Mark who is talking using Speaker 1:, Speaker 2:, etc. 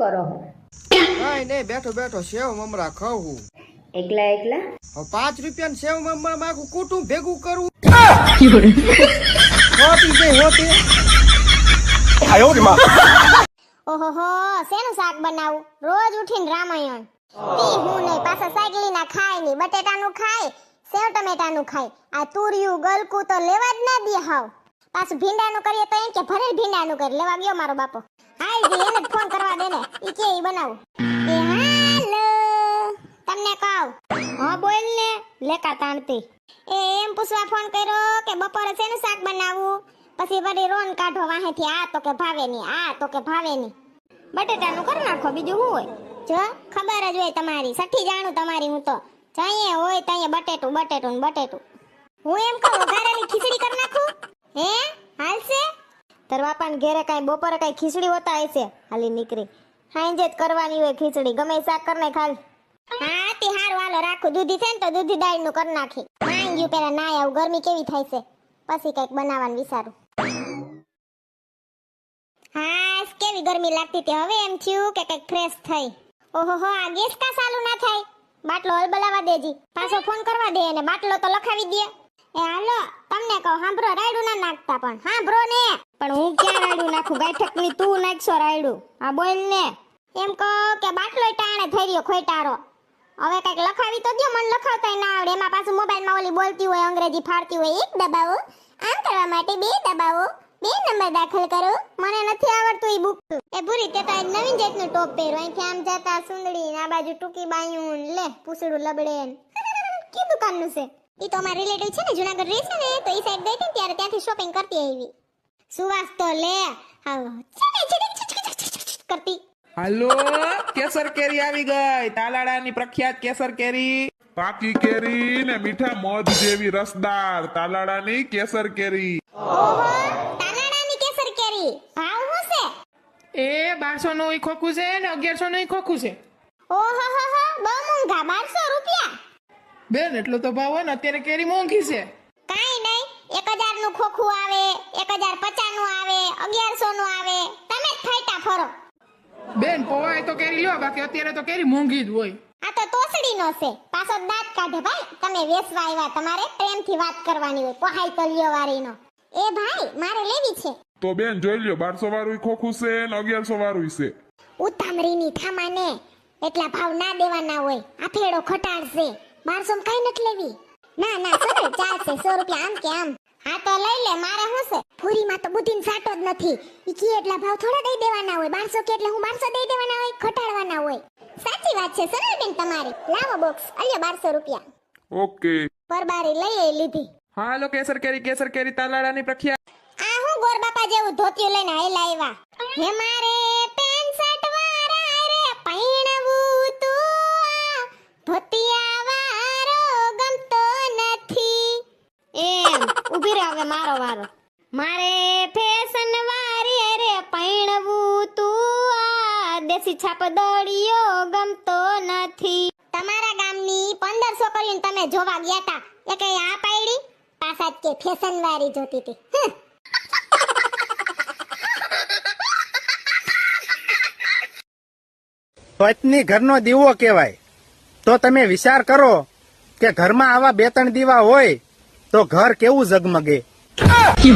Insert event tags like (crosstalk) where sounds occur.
Speaker 1: કરો હો.
Speaker 2: કઈ નહીં બેઠો બેઠો સેવ મમરા ખાવું
Speaker 1: એકલા એકલા?
Speaker 2: પાંચ રૂપિયા સેવ મમરા માગું કુટુંબ ભેગું કરવું (laughs) હોતી જઈ હોતી?
Speaker 3: ઓહોહો શેનું શાક બનાવું? રોજ ઉઠીને રામાયણ. તી હું નહીં પાછા સાયકલીના ખાય નહીં બટેટાનું ખાય સેવ ટમેટાનું ખાય. આ તુરિયું ગલકું તો લેવા જ ના દે હાવ. પાછું ભીંડાનું કરીએ તો એમ કે ભરેલ ભીંડાનું કરી. લેવા ગયો મારો બાપો. હાલ એને ને. ઈ બનાવું. એ હાલો. તમને કહું. હા, બોલ ને. લેકા તાણતી. એ એમ પૂછવા ફોન કર્યો કે બપોરે શેનું શાક બનાવવું પછી વળી રોન કાઢો વાહેથી. આ તો કે ભાવે નહીં આ તો કે ભાવે નહીં બટેટાનું કરી નાખો, બીજું શું હોય? જો, ખબર જ હોય તમારી. સઠી જાણું તમારી હું તો. જઈએ હોય ત્યાં બટેટું બટેટું બટેટું. હું એમ કહું વઘારેલી ખીચડી કરી નાખું? હે? હાલશે? તાર ઘેરે કાંઈ બપોરે કાંઈ ખીચડી હોતા હશે? હાલી નીકળી. હાંજે જ કરવાની હોય ખીચડી. ગમે શાક કરી નાખ હાલ. હા, તે હારું. હાલો, રાખું. દૂધી છે ને તો દૂધી દાળનું કરી નાખી. નાઈ ગયું પેલા ના આવું. ગરમી કેવી થાય છે? પછી કંઈક બનાવવાનું વિચારું. હા કેવી ગરમી લાગતી હતી. હવે એમ થયું કે કંઈક ફ્રેશ થઈ. ઓહો આ ગેસ કા ચાલુ ના થાય? બાટલો હલબલાવા દેજી. પાછો ફોન કરવા દે અને બાટલો તો લખાવી દે. એ હાલો, તમને કહું, હાંભરો, રાયડું ના નાખતા પણ. હાંભરો ને. પણ હું ક્યાં રાયડું નાખું? ગાયઠકની તું નાખશો રાયડું. હા બોલ ને. એમ કહો કે બાટલો ટાણે થઈ રહ્યો ખોઈટારો હવે કંઈક લખાવી તો દો મને લખાવતા ના આવડે. એમાં પાછું મોબાઈલમાં ઓલી બોલતી હોય, અંગ્રેજી ફાડતી હોય, એક દબાવો. આમ કરવા માટે બે દબાવો. બે નંબર દાખલ કરો. મને નથી આવડતું એ બુક એ ભૂરી તે તો નવીન જાતનું ટોપ પહેરો અહીંથી આમ જતા સુંદડી આ બાજુ ટૂંકી બાયું લે પૂસડું લબડે ને. (laughs) કી દુકાનનું છે? એ તો અમારા રિલેટિવ છે ને, જુનાગઢ રહે છે ને, તો એ સાઈડ ગઈ ત્યારે ત્યાંથી શોપિંગ કરતી આવી. સુવાસ તો લે કરતી.
Speaker 4: હાલો કેસર કેરી આવી ગઈ. તાલાડાની પ્રખ્યાત કેસર કેરી.
Speaker 5: પાકી કેરી ને મીઠા મધ જેવી રસદાર તાલાડાની કેસર કેરી.
Speaker 3: ઓહો તાલાડાની કેસર કેરી. ભાવ શું છે?
Speaker 6: એ બારસો નું ખોખું છે ને અગિયારસો નું ખોખું છે.
Speaker 3: ઓહો હો હો બહુ મોંઘા. બારસો રૂપિયા.
Speaker 6: બેન એટલો તો ભાવ હોય ને અત્યારે કેરી મોંઘી છે.
Speaker 3: 1000 નું ખોખું આવે 1050 નું આવે 1100 નું આવે. તમે જ ફાઈટા ફરો.
Speaker 6: બેન પોવાય તો કેરી લ્યો બાકી અત્યારે તો કેરી મોંઘી જ હોય.
Speaker 3: આ તો તોસડી નો છે. પાછો દાંત કાઢે ભાઈ. તમે વેસવા આવ્યા તમારે પ્રેમથી વાત કરવાની હોય. પોહાય તો લ્યો વારીનો એ ભાઈ મારે લેવી છે.
Speaker 5: તો બેન જોઈ લ્યો 1200 વાળું ખોખું છે ને 1100 વાળું છે.
Speaker 3: ઉતામરીની થામાને એટલા ભાવ ના દેવાના હોય. આ ફેડો ખટાડશે. બારસો કઈ નથી લેવી. ના ના સરળ ચાલશે સો રૂપિયા આમ કે આમ. હા તો લઈ લે મારે શું છે? પૂરીમાં તો બુદ્ધિન સાટો જ નથી. ઈ કી એટલા ભાવ થોડા દઈ દેવાના હોય બારસો કે એટલે હું બારસો દઈ દેવાના હોય ખટાડવાના હોય. સાચી વાત છે સરળ બેન તમારી. લાવો બોક્સ અલ્યો બારસો રૂપિયા.
Speaker 5: ઓકે.
Speaker 3: પરબારી લઈ એ લીધી.
Speaker 4: હાલો કેસર કેરી કેસર કેરી તાલાડાની પ્રખ્યાત.
Speaker 3: આ હું ગોર બાપા જેવું ધોતિયું લઈને આયલા આવ્યા હે મારે? હવે મારો વારો. મારે ફેશન વારી રે પૈણવું તું. આ દેશી છાપ દોડિયો ગમતો નથી. તમારા ગામની પંદર છોકરીઓને તમે જોવા ગયા હતા એ કઈ આ પાયડી? પાછા કે ફેશન વારી જોતી હતી.
Speaker 7: પત્ની ઘરનો દીવો કહેવાય. તો તમે વિચાર કરો કે ઘરમાં આવા બે ત્રણ દીવા હોય તો ઘર કેવું ઝગમગે? কি